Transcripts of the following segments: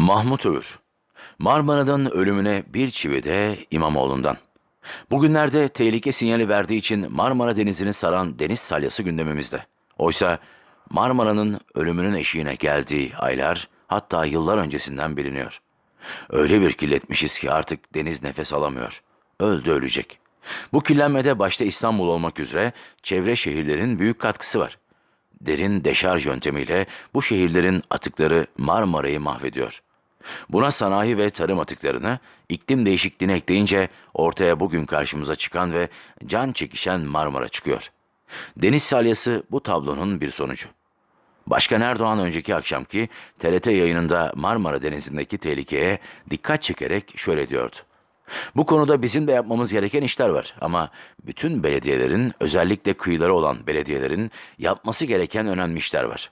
Mahmut Övür Marmara'nın ölümüne bir çivi de İmamoğlu'ndan. Bugünlerde tehlike sinyali verdiği için Marmara Denizi'ni saran deniz salyası gündemimizde. Oysa Marmara'nın ölümünün eşiğine geldiği aylar hatta yıllar öncesinden biliniyor. Öyle bir kirletmişiz ki artık deniz nefes alamıyor. Öldü ölecek. Bu kirlenmede başta İstanbul olmak üzere çevre şehirlerin büyük katkısı var. Derin deşarj yöntemiyle bu şehirlerin atıkları Marmara'yı mahvediyor. Buna sanayi ve tarım atıklarını iklim değişikliğine ekleyince ortaya bugün karşımıza çıkan ve can çekişen Marmara çıkıyor. Deniz salyası bu tablonun bir sonucu. Başkan Erdoğan önceki akşamki TRT yayınında Marmara Denizi'ndeki tehlikeye dikkat çekerek şöyle diyordu. Bu konuda bizim de yapmamız gereken işler var ama bütün belediyelerin özellikle kıyıları olan belediyelerin yapması gereken önemli işler var.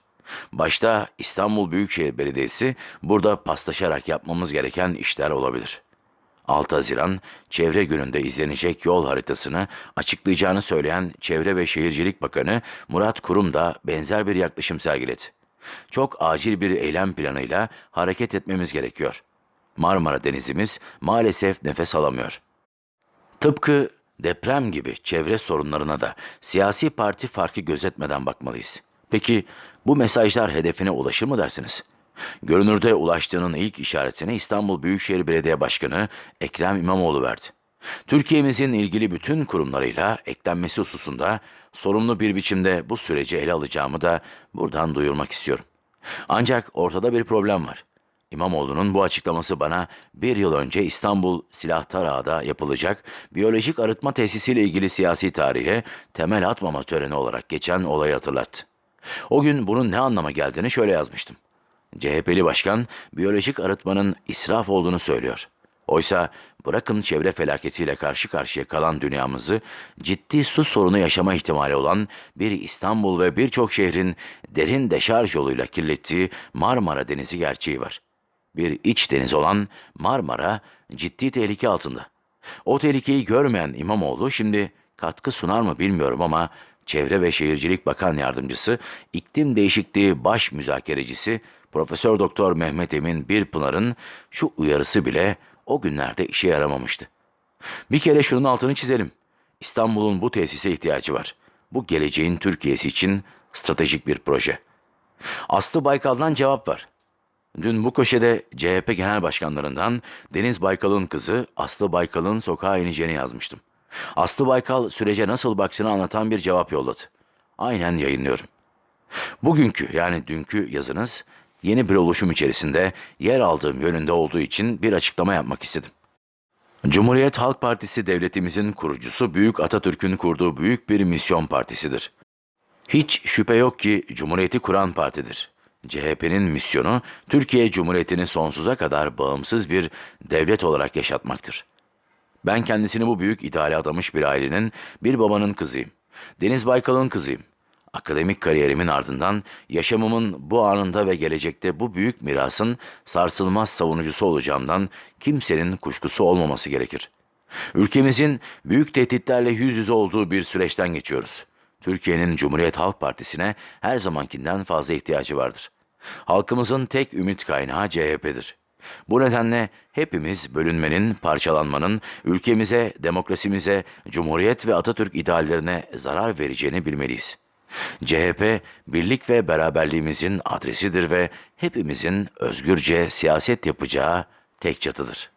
Başta İstanbul Büyükşehir Belediyesi burada paslaşarak yapmamız gereken işler olabilir. 6 Haziran Çevre Günü'nde izlenecek yol haritasını açıklayacağını söyleyen Çevre ve Şehircilik Bakanı Murat Kurum da benzer bir yaklaşım sergiledi. Çok acil bir eylem planıyla hareket etmemiz gerekiyor. Marmara Denizimiz maalesef nefes alamıyor. Tıpkı deprem gibi çevre sorunlarına da siyasi parti farkı gözetmeden bakmalıyız. Peki bu mesajlar hedefine ulaşır mı dersiniz? Görünürde ulaştığının ilk işaretini İstanbul Büyükşehir Belediye Başkanı Ekrem İmamoğlu verdi. Türkiye'mizin ilgili bütün kurumlarıyla eklenmesi hususunda sorumlu bir biçimde bu süreci ele alacağımı da buradan duyurmak istiyorum. Ancak ortada bir problem var. İmamoğlu'nun bu açıklaması bana bir yıl önce İstanbul Silahtar Ağa'da yapılacak biyolojik arıtma tesisiyle ilgili siyasi tarihe temel atmama töreni olarak geçen olayı hatırlattı. O gün bunun ne anlama geldiğini şöyle yazmıştım. CHP'li başkan biyolojik arıtmanın israf olduğunu söylüyor. Oysa bırakın çevre felaketiyle karşı karşıya kalan dünyamızı ciddi su sorunu yaşama ihtimali olan bir İstanbul ve birçok şehrin derin deşarj yoluyla kirlettiği Marmara Denizi gerçeği var. Bir iç deniz olan Marmara ciddi tehlike altında. O tehlikeyi görmeyen İmamoğlu şimdi katkı sunar mı bilmiyorum ama Çevre ve Şehircilik Bakan Yardımcısı, İklim Değişikliği Baş Müzakerecisi Profesör Doktor Mehmet Emin Birpınar'ın şu uyarısı bile o günlerde işe yaramamıştı. Bir kere şunun altını çizelim. İstanbul'un bu tesise ihtiyacı var. Bu geleceğin Türkiye'si için stratejik bir proje. Aslı Baykal'dan cevap var. Dün bu köşede CHP Genel Başkanlarından Deniz Baykal'ın kızı Aslı Baykal'ın sokağa ineceğini yazmıştım. Aslı Baykal sürece nasıl baktığını anlatan bir cevap yolladı. Aynen yayınlıyorum. Bugünkü yani dünkü yazınız yeni bir oluşum içerisinde yer aldığım yönünde olduğu için bir açıklama yapmak istedim. Cumhuriyet Halk Partisi devletimizin kurucusu Büyük Atatürk'ün kurduğu büyük bir misyon partisidir. Hiç şüphe yok ki Cumhuriyeti kuran partidir. CHP'nin misyonu Türkiye Cumhuriyeti'ni sonsuza kadar bağımsız bir devlet olarak yaşatmaktır. Ben kendisini bu büyük ideale adamış bir ailenin, bir babanın kızıyım. Deniz Baykal'ın kızıyım. Akademik kariyerimin ardından yaşamımın bu anında ve gelecekte bu büyük mirasın sarsılmaz savunucusu olacağımdan kimsenin kuşkusu olmaması gerekir. Ülkemizin büyük tehditlerle yüz yüze olduğu bir süreçten geçiyoruz. Türkiye'nin Cumhuriyet Halk Partisi'ne her zamankinden fazla ihtiyacı vardır. Halkımızın tek ümit kaynağı CHP'dir. Bu nedenle hepimiz bölünmenin, parçalanmanın ülkemize, demokrasimize, cumhuriyet ve Atatürk ideallerine zarar vereceğini bilmeliyiz. CHP, birlik ve beraberliğimizin adresidir ve hepimizin özgürce siyaset yapacağı tek çatıdır.